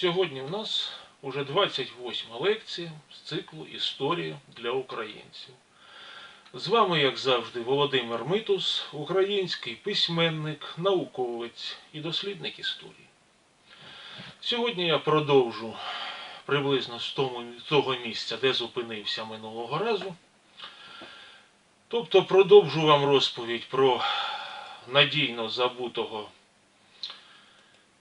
Сьогодні в нас уже 28 лекція з циклу Історія для українців. З вами, як завжди, Володимир Митус, український письменник, науковець і дослідник історії. Сьогодні я продовжу приблизно з того місця, де зупинився минулого разу. Тобто продовжу вам розповідь про надійно забутого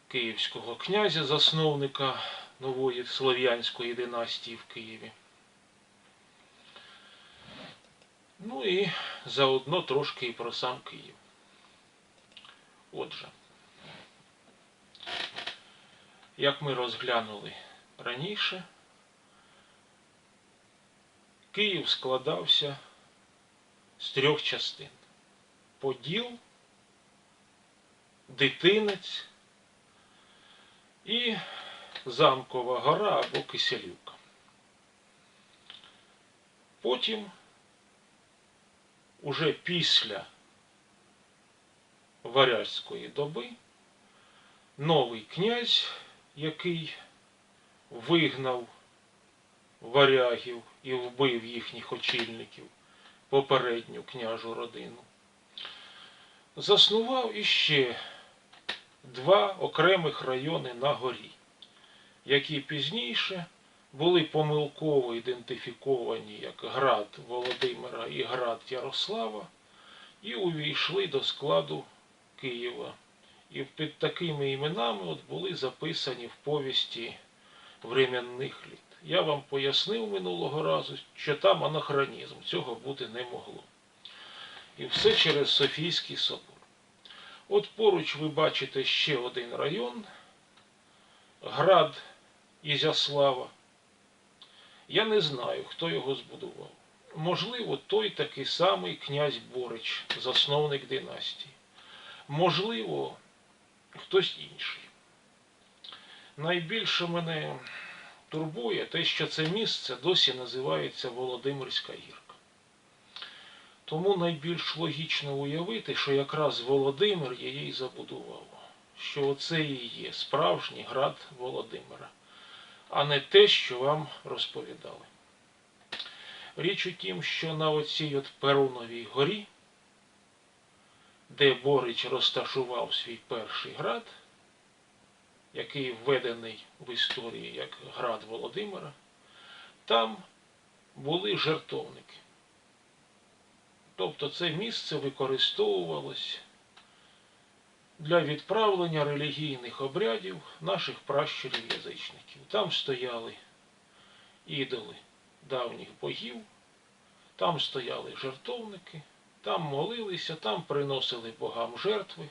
київського князя, засновника нової слов'янської династії в Києві. Ну і заодно трошки і про сам Київ. Отже, як ми розглянули раніше, Київ складався з трьох частин: Поділ, Дитинець і Замкова гора або Киселівка. Потім, уже після варязької доби, новий князь, який вигнав варягів і вбив їхніх очільників, попередню княжу родину, заснував іще два окремих райони на горі, які пізніше були помилково ідентифіковані як град Володимира і град Ярослава, і увійшли до складу Києва. І під такими іменами от були записані в повісті временних літ. Я вам пояснив минулого разу, що там анахронізм, цього бути не могло. І все через Софійський собор. От поруч ви бачите ще один район, град Ізяслава. Я не знаю, хто його збудував. Можливо, той такий самий князь Борич, засновник династії. Можливо, хтось інший. Найбільше мене турбує те, що це місце досі називається Володимирська гірка. Тому найбільш логічно уявити, що якраз Володимир її забудував, що оце і є справжній град Володимира, а не те, що вам розповідали. Річ у тім, що на оцій от Перуновій горі, де Борич розташував свій перший град, який введений в історії як град Володимира, там були жертовники. Тобто це місце використовувалось для відправлення релігійних обрядів наших пращурів-язичників. Там стояли ідоли давніх богів, там стояли жертовники, там молилися, там приносили богам жертви.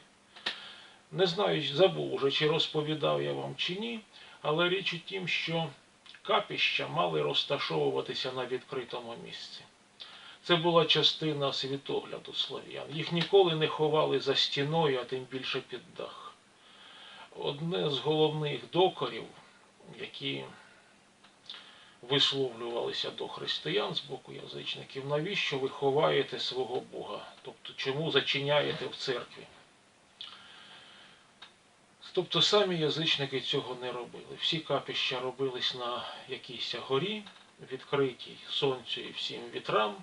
Не знаю, забув уже, чи розповідав я вам чи ні, але річ у тім, що капіща мали розташовуватися на відкритому місці. Це була частина світогляду слов'ян. Їх ніколи не ховали за стіною, а тим більше під дах. Одне з головних докорів, які висловлювалися до християн з боку язичників, навіщо ви ховаєте свого Бога? Тобто, чому зачиняєте в церкві? Тобто самі язичники цього не робили. Всі капіща робились на якійсь горі, відкритій сонцю і всім вітрам.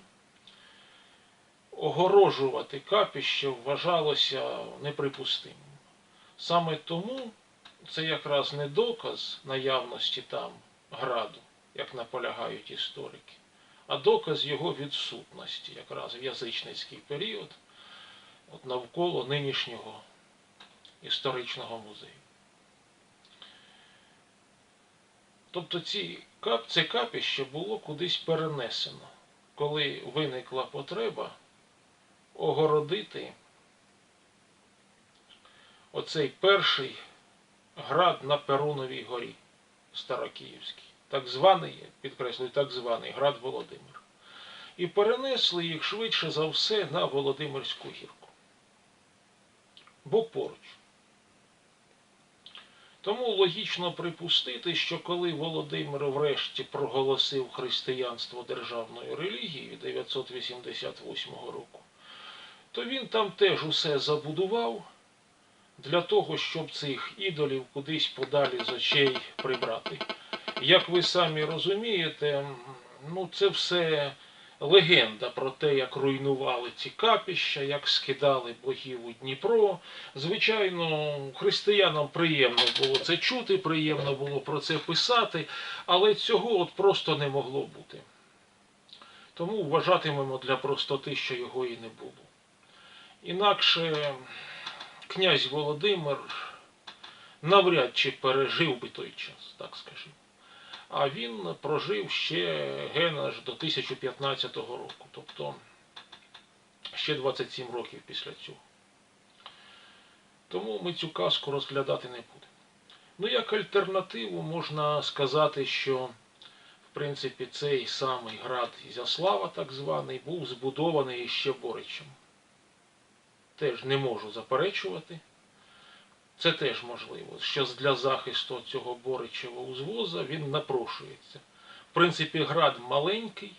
Огорожувати капіще вважалося неприпустимим. Саме тому це якраз не доказ наявності там граду, як наполягають історики, а доказ його відсутності якраз в язичницький період от навколо нинішнього історичного музею. Тобто ці, це капіще було кудись перенесено, коли виникла потреба огородити оцей перший град на Перуновій горі Старокиївський, так званий, підкреслюю, так званий град Володимир. І перенесли їх швидше за все на Володимирську гірку. Бо поруч. Тому логічно припустити, що коли Володимир врешті проголосив християнство державною релігією 988 року, то він там теж усе забудував, для того, щоб цих ідолів кудись подалі з очей прибрати. Як ви самі розумієте, ну це все легенда про те, як руйнували ці капіща, як скидали богів у Дніпро. Звичайно, християнам приємно було це чути, приємно було про це писати, але цього от просто не могло бути. Тому вважатимемо для простоти, що його і не було. Інакше князь Володимир навряд чи пережив би той час, так скажімо. А він прожив ще ген аж до 1015 року, тобто ще 27 років після цього. Тому ми цю казку розглядати не будемо. Ну, як альтернативу можна сказати, що в принципі цей самий град Ізяслава, так званий, був збудований іще Боричем. Теж не можу заперечувати. Це теж можливо, що для захисту цього Боричевого узвоза він напрошується. В принципі, град маленький,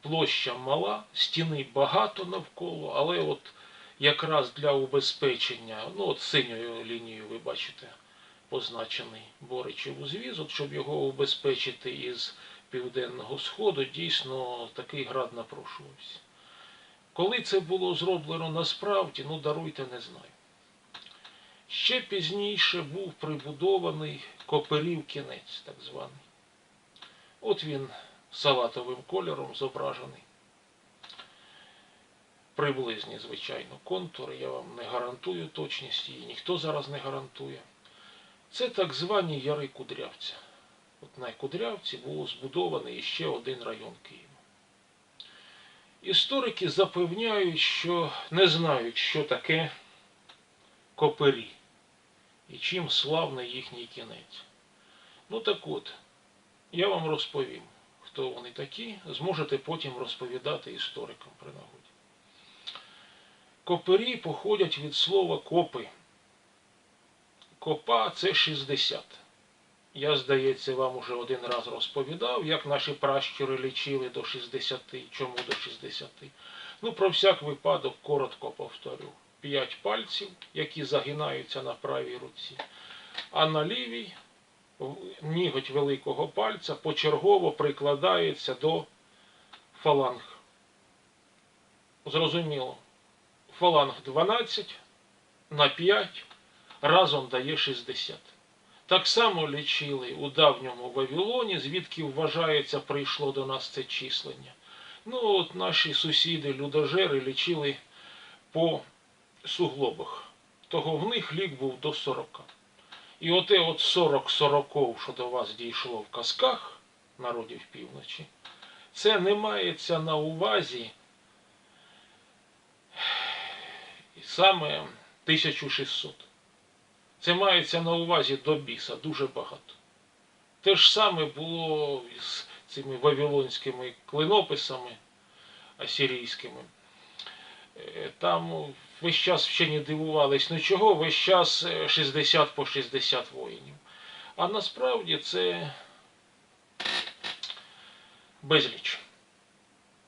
площа мала, стіни багато навколо, але от якраз для убезпечення, ну от синьою лінією ви бачите позначений Боричев узвіз, от щоб його убезпечити із південного сходу, дійсно такий град напрошувався. Коли це було зроблено насправді, ну даруйте, не знаю. Ще пізніше був прибудований Коперів кінець, так званий. От він салатовим кольором зображений. Приблизні, звичайно, контури. Я вам не гарантую точність її, ніхто зараз не гарантує. Це так звані яри Кудрявця. От на Кудрявці був збудований ще один район Києва. Історики запевняють, що не знають, що таке копері і чим славний їхній кінець. Ну так от, я вам розповім, хто вони такі, зможете потім розповідати історикам при нагоді. Копері походять від слова копи. Копа це 60. Я, здається, вам уже один раз розповідав, як наші пращури лічили до 60. Чому до 60? Ну, про всяк випадок коротко повторю. П'ять пальців, які загинаються на правій руці, а на лівій ніготь великого пальця почергово прикладається до фаланг. Зрозуміло. Фаланг 12 на 5 разом дає 60. Так само лічили у давньому Вавилоні, звідки вважається, прийшло до нас це числення. Ну, от наші сусіди, людожери, лічили по суглобах. Того в них лік був до 40. І оте от 40 сороков, що до вас дійшло в казках народів півночі, це не мається на увазі саме 1600. Це мається на увазі до біса дуже багато. Те ж саме було з цими вавилонськими клинописами асирійськими. Е, Там весь час вчені дивувались, ну чого весь час е, 60 по 60 воїнів. А насправді це безліч.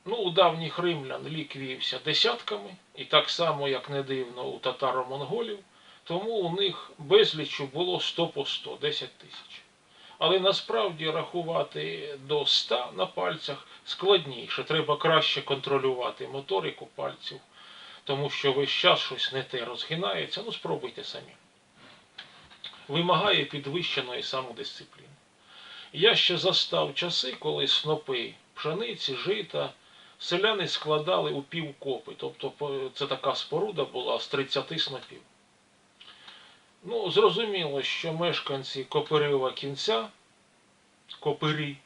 Ну, у давніх римлян лік вівся десятками, і так само, як не дивно, у татаро-монголів, тому у них безлічу було 100 по 100, 10 тисяч. Але насправді рахувати до 100 на пальцях складніше. Треба краще контролювати моторику пальців, тому що весь час щось не те розгинається. Ну, спробуйте самі. Вимагає підвищеної самодисципліни. Я ще застав часи, коли снопи пшениці, жита, селяни складали у півкопи. Тобто це така споруда була з 30 снопів. Ну, зрозуміло, що мешканці Коперева кінця, Копирі,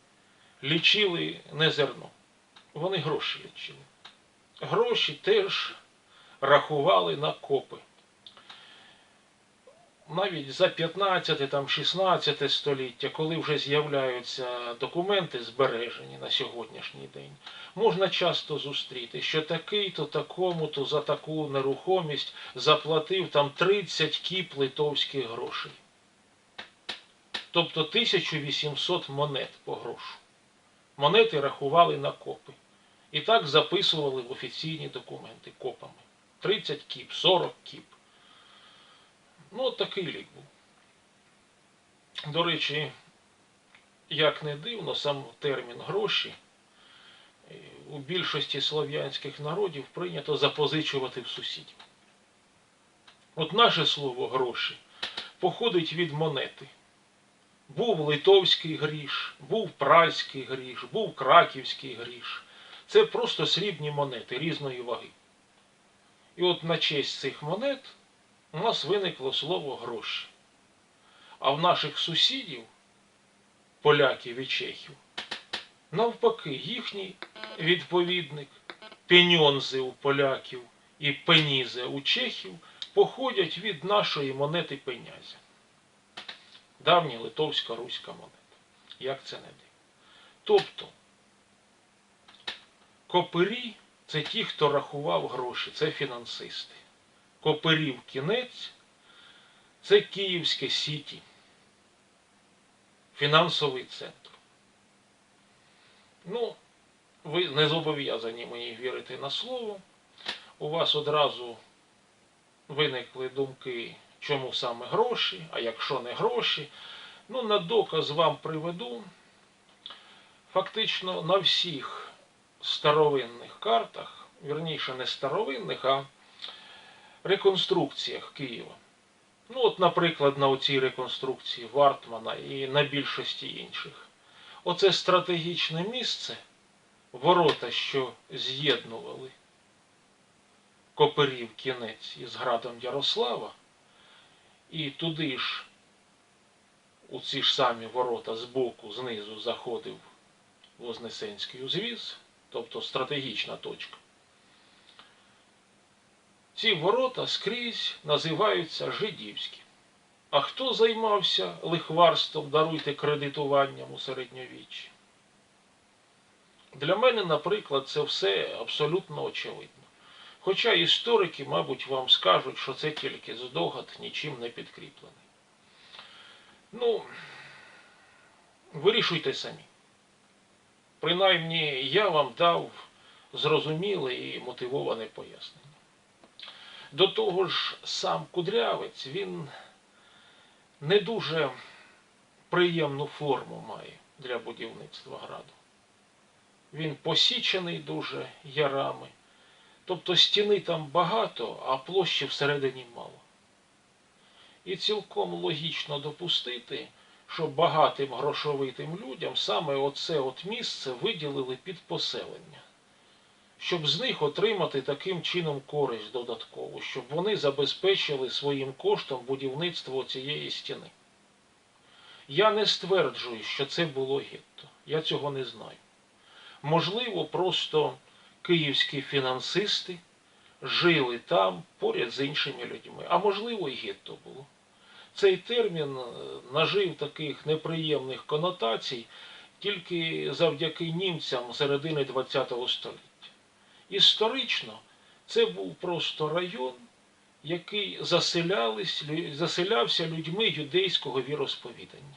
лічили не зерно. Вони гроші лічили. Гроші теж рахували на копи. Навіть за 15, там, 16 століття, коли вже з'являються документи збережені на сьогоднішній день, можна часто зустріти, що такий-то такому-то за таку нерухомість заплатив там 30 кіп литовських грошей. Тобто 1800 монет по грошу. Монети рахували на копи. І так записували в офіційні документи копами. 30 кіп, 40 кіп. Ну, от такий лік був. До речі, як не дивно, сам термін гроші у більшості слов'янських народів прийнято запозичувати в сусідів. От наше слово гроші походить від монети. Був литовський гріш, був пральський гріш, був краківський гріш. Це просто срібні монети різної ваги. І от на честь цих монет у нас виникло слово гроші. А в наших сусідів, поляків і чехів, навпаки, їхній відповідник пеньонзи у поляків і пенізе у чехів походять від нашої монети пенязя. Давня литовська руська монета. Як це не дивно. Тобто, копирі це ті, хто рахував гроші, це фінансисти. Копирів кінець це Київське Сіті, фінансовий центр. Ну, ви не зобов'язані мені вірити на слово. У вас одразу виникли думки, чому саме гроші, а якщо не гроші. Ну, на доказ вам приведу. Фактично на всіх старовинних картах, вірніше не старовинних, а реконструкціях Києва. Ну, от, наприклад, на оцій реконструкції Вартмана і на більшості інших. Оце стратегічне місце, ворота, що з'єднували Коперів кінець із градом Ярослава, і туди ж, у ці ж самі ворота збоку, знизу заходив Вознесенський узвіз, тобто стратегічна точка. Ці ворота скрізь називаються жидівські. А хто займався лихварством, даруйте кредитуванням у середньовіччі? Для мене, наприклад, це все абсолютно очевидно. Хоча історики, мабуть, вам скажуть, що це тільки здогад, нічим не підкріплений. Ну, вирішуйте самі. Принаймні, я вам дав зрозуміле і мотивоване пояснення. До того ж, сам кудрявець, він не дуже приємну форму має для будівництва граду. Він посічений дуже ярами. Тобто стіни там багато, а площі всередині мало. І цілком логічно допустити, що багатим грошовитим людям саме оце от місце виділили під поселення, щоб з них отримати таким чином користь додаткову, щоб вони забезпечили своїм коштом будівництво цієї стіни. Я не стверджую, що це було гетто. Я цього не знаю. Можливо, просто київські фінансисти жили там поряд з іншими людьми. А можливо, і гетто було. Цей термін е, нажив таких неприємних конотацій тільки завдяки німцям середини ХХ століття. Історично це був просто район, який заселявся людьми юдейського віросповідання.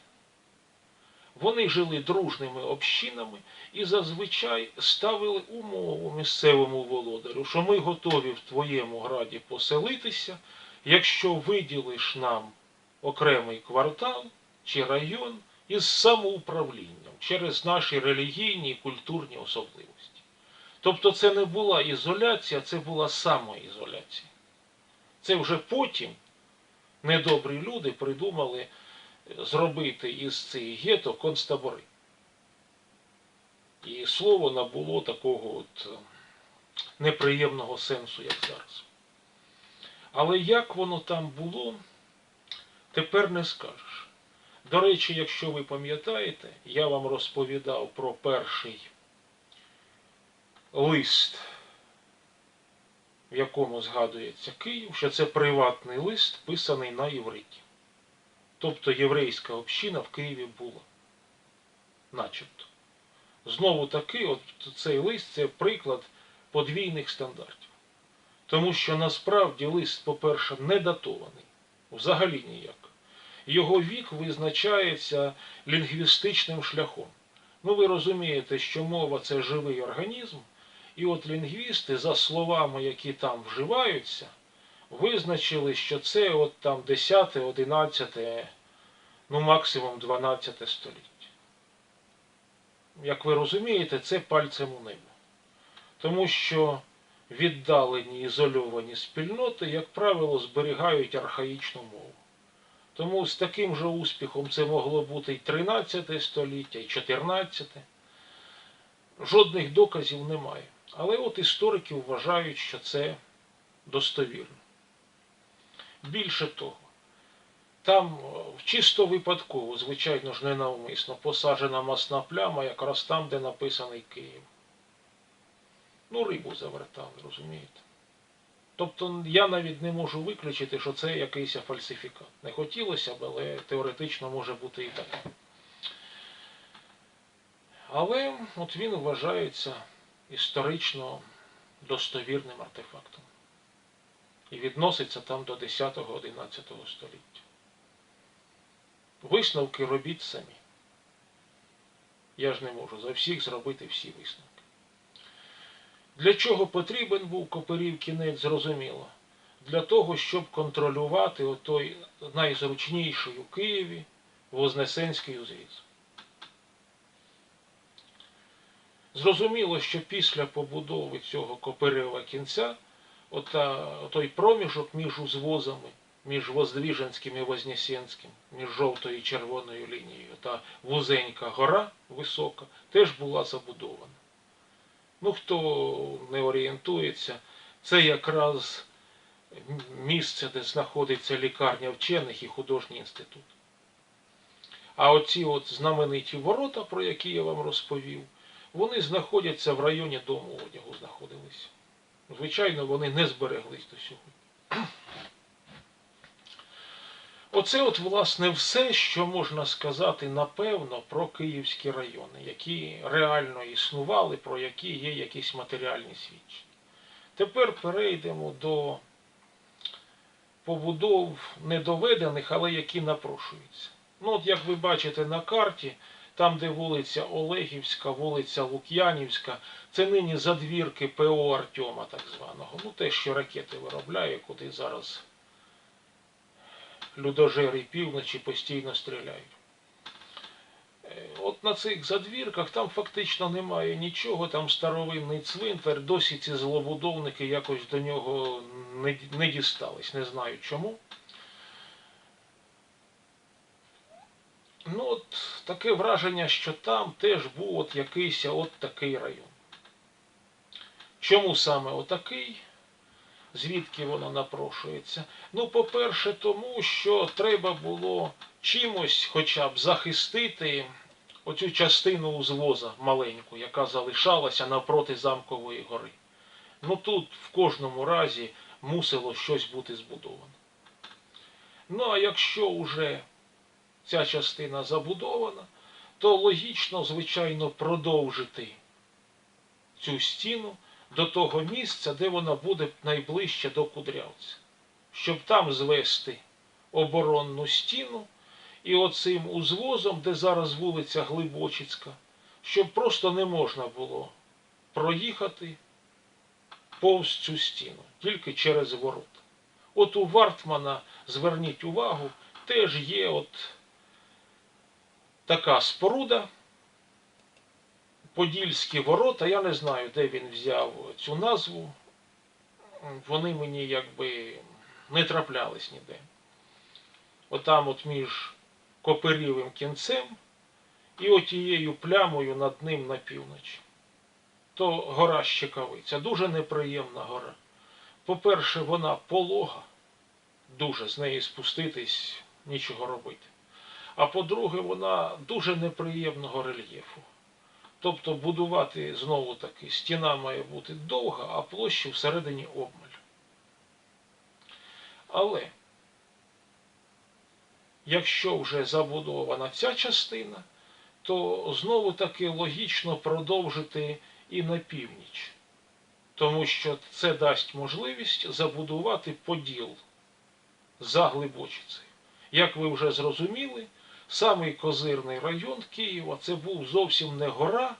Вони жили дружними общинами і зазвичай ставили умову місцевому володарю, що ми готові в твоєму граді поселитися, якщо виділиш нам окремий квартал чи район із самоуправлінням через наші релігійні і культурні особливості. Тобто це не була ізоляція, це була самоізоляція. Це вже потім недобрі люди придумали зробити із цих гетто концтабори. І слово набуло такого от е, неприємного сенсу, як зараз. Але як воно там було, тепер не скажеш. До речі, якщо ви пам'ятаєте, я вам розповідав про перший лист, в якому згадується Київ, що це приватний лист, писаний на євриті. Тобто єврейська община в Києві була. Начебто. Знову таки, от цей лист це приклад подвійних стандартів. Тому що насправді лист, по-перше, не датований. Взагалі ніяк. Його вік визначається лінгвістичним шляхом. Ну, ви розумієте, що мова це живий організм, і от лінгвісти, за словами, які там вживаються, визначили, що це от там 10, 11, ну максимум 12 століття. Як ви розумієте, це пальцем у небо. Тому що віддалені ізольовані спільноти, як правило, зберігають архаїчну мову. Тому з таким же успіхом це могло бути і 13 століття, і 14. Жодних доказів немає. Але от історики вважають, що це достовірно. Більше того, там е, чисто випадково, звичайно ж, ненавмисно посаджена масна пляма, якраз там, де написаний Київ. Ну, рибу завертали, розумієте? Тобто я навіть не можу виключити, що це якийсь фальсифікат. Не хотілося б, але теоретично може бути і так. Але от він вважається історично достовірним артефактом. І відноситься там до 10-11 століття. Висновки робіть самі. Я ж не можу за всіх зробити всі висновки. Для чого потрібен був Коперів кінець, зрозуміло. Для того, щоб контролювати отой найзручніший у Києві Вознесенський узвіз. Зрозуміло, що після побудови цього Коперева кінця ота, той проміжок між узвозами, між Воздвіженським і Вознесенським, між жовтою і червоною лінією, та вузенька гора висока, теж була забудована. Ну, хто не орієнтується, це якраз місце, де знаходиться лікарня вчених і художній інститут. А оці от знамениті ворота, про які я вам розповів, вони знаходяться в районі дому одягу, знаходилися. Звичайно, вони не збереглись до сьогодні. Оце от, власне, все, що можна сказати, напевно, про київські райони, які реально існували, про які є якісь матеріальні свідчення. Тепер перейдемо до побудов недоведених, але які напрошуються. Ну, от як ви бачите на карті, там, де вулиця Олегівська, вулиця Лук'янівська, це нині задвірки ПО Артема, так званого. Ну, те, що ракети виробляє, куди зараз людожери півночі постійно стріляють. Е, От на цих задвірках там фактично немає нічого, там старовинний цвинтар, досі ці злобудовники якось до нього не, не дістались, не знаю чому. Ну, от таке враження, що там теж був от якийсь от такий район. Чому саме отакий? Звідки воно напрошується? Ну, по-перше, тому що треба було чимось хоча б захистити оцю частину узвоза маленьку, яка залишалася навпроти замкової гори. Ну тут в кожному разі мусило щось бути збудовано. Ну а якщо вже ця частина забудована, то логічно, звичайно, продовжити цю стіну до того місця, де вона буде найближче до Кудрявця, щоб там звести оборонну стіну і оцим узвозом, де зараз вулиця Глибочицька, щоб просто не можна було проїхати повз цю стіну, тільки через ворота. От у Вартмана, зверніть увагу, теж є от така споруда. Подільські ворота, я не знаю, де він взяв цю назву. Вони мені якби не траплялись ніде. Отам от між Коперівим кінцем і отією плямою над ним на півночі. То гора Щекавиця, дуже неприємна гора. По-перше, вона полога, дуже з неї спуститись, нічого робити. А по-друге, вона дуже неприємного рельєфу. Тобто будувати знову таки стіна має бути довга, а площі всередині обмаль. Але якщо вже забудована ця частина, то знову таки логічно продовжити і на північ. Тому що це дасть можливість забудувати поділ за Глибочицею. Як ви вже зрозуміли, самий козирний район Києва це був зовсім не гора,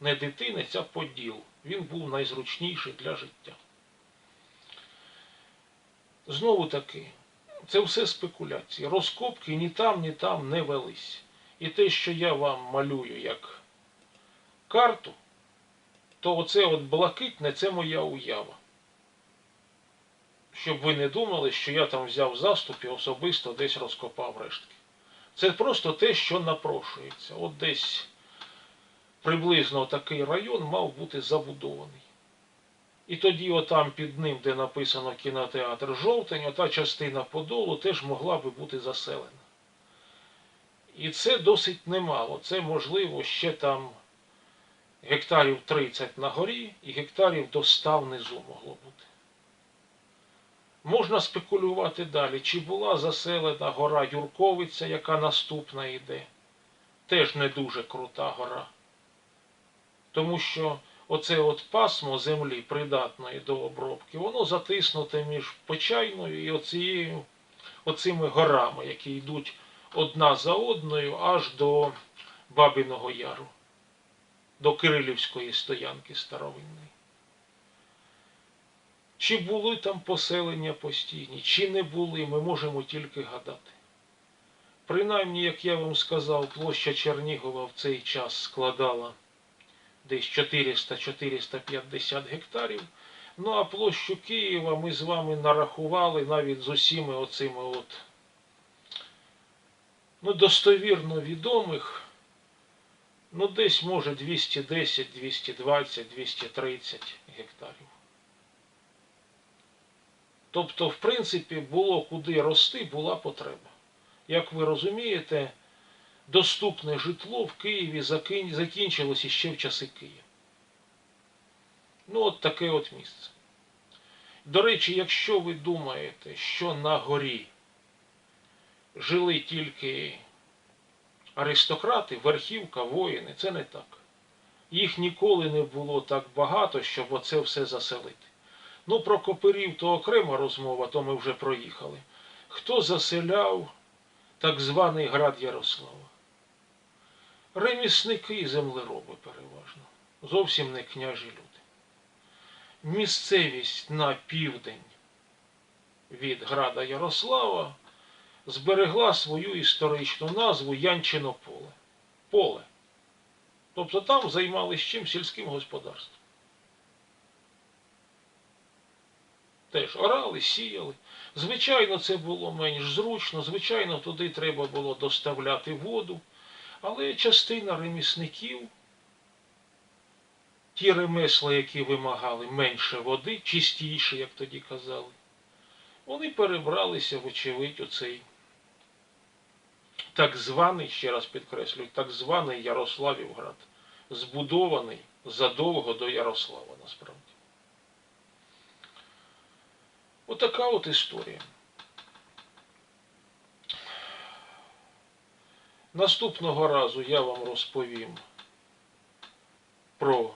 не дитинець, а поділ. Він був найзручніший для життя. знову таки, це все спекуляції. Розкопки ні там, ні там не велись. І те, що я вам малюю як карту, то оце от блакитне це моя уява. Щоб ви не думали, що я там взяв заступ і особисто десь розкопав рештки. Це просто те, що напрошується. От десь приблизно такий район мав бути забудований. І тоді, отам під ним, де написано кінотеатр Жовтень, ота частина Подолу теж могла би бути заселена. І це досить немало. Це можливо ще там гектарів 30 на горі і гектарів до 100 внизу могло бути. Можна спекулювати далі, чи була заселена гора Юрковиця, яка наступна йде. Теж не дуже крута гора. Тому що оце от пасмо землі придатної до обробки, воно затиснуте між Почайною і оцією, оцими горами, які йдуть одна за одною аж до Бабиного Яру, до Кирилівської стоянки старовинної. Чи були там поселення постійні, чи не були, ми можемо тільки гадати. Принаймні, як я вам сказав, площа Чернігова в цей час складала десь 400-450 гектарів. Ну а площу Києва ми з вами нарахували навіть з усіми оцими от ну, достовірно відомих, ну десь може 210, 220, 230 гектарів. Тобто, в принципі, було куди рости, була потреба. Як ви розумієте, доступне житло в Києві закінчилося ще в часи Києва. Ну, от таке от місце. До речі, якщо ви думаєте, що на горі жили тільки аристократи, верхівка, воїни, це не так. Їх ніколи не було так багато, щоб оце все заселити. Ну, про копирів то окрема розмова, то ми вже проїхали. Хто заселяв так званий град Ярослава? Ремісники і землероби переважно, зовсім не княжі люди. Місцевість на південь від града Ярослава зберегла свою історичну назву Янчинополе. Поле. Тобто там займалися чим сільським господарством. Теж орали, сіяли. Звичайно, це було менш зручно, звичайно, туди треба було доставляти воду. Але частина ремісників, ті ремесла, які вимагали менше води, чистіше, як тоді казали, вони перебралися, вочевидь, у цей так званий, ще раз підкреслюю, так званий Ярославівград, збудований задовго до Ярослава, насправді. Отака от історія. Наступного разу я вам розповім про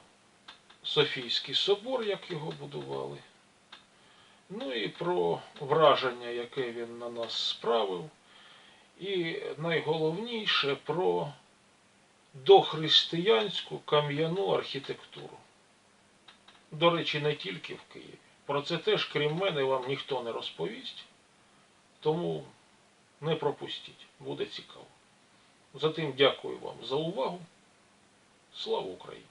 Софійський собор, як його будували. Ну і про враження, яке він на нас справив. І найголовніше про дохристиянську кам'яну архітектуру. До речі, не тільки в Києві. Про це теж, крім мене, вам ніхто не розповість. Тому не пропустіть, буде цікаво. Затим дякую вам за увагу. Слава Україні!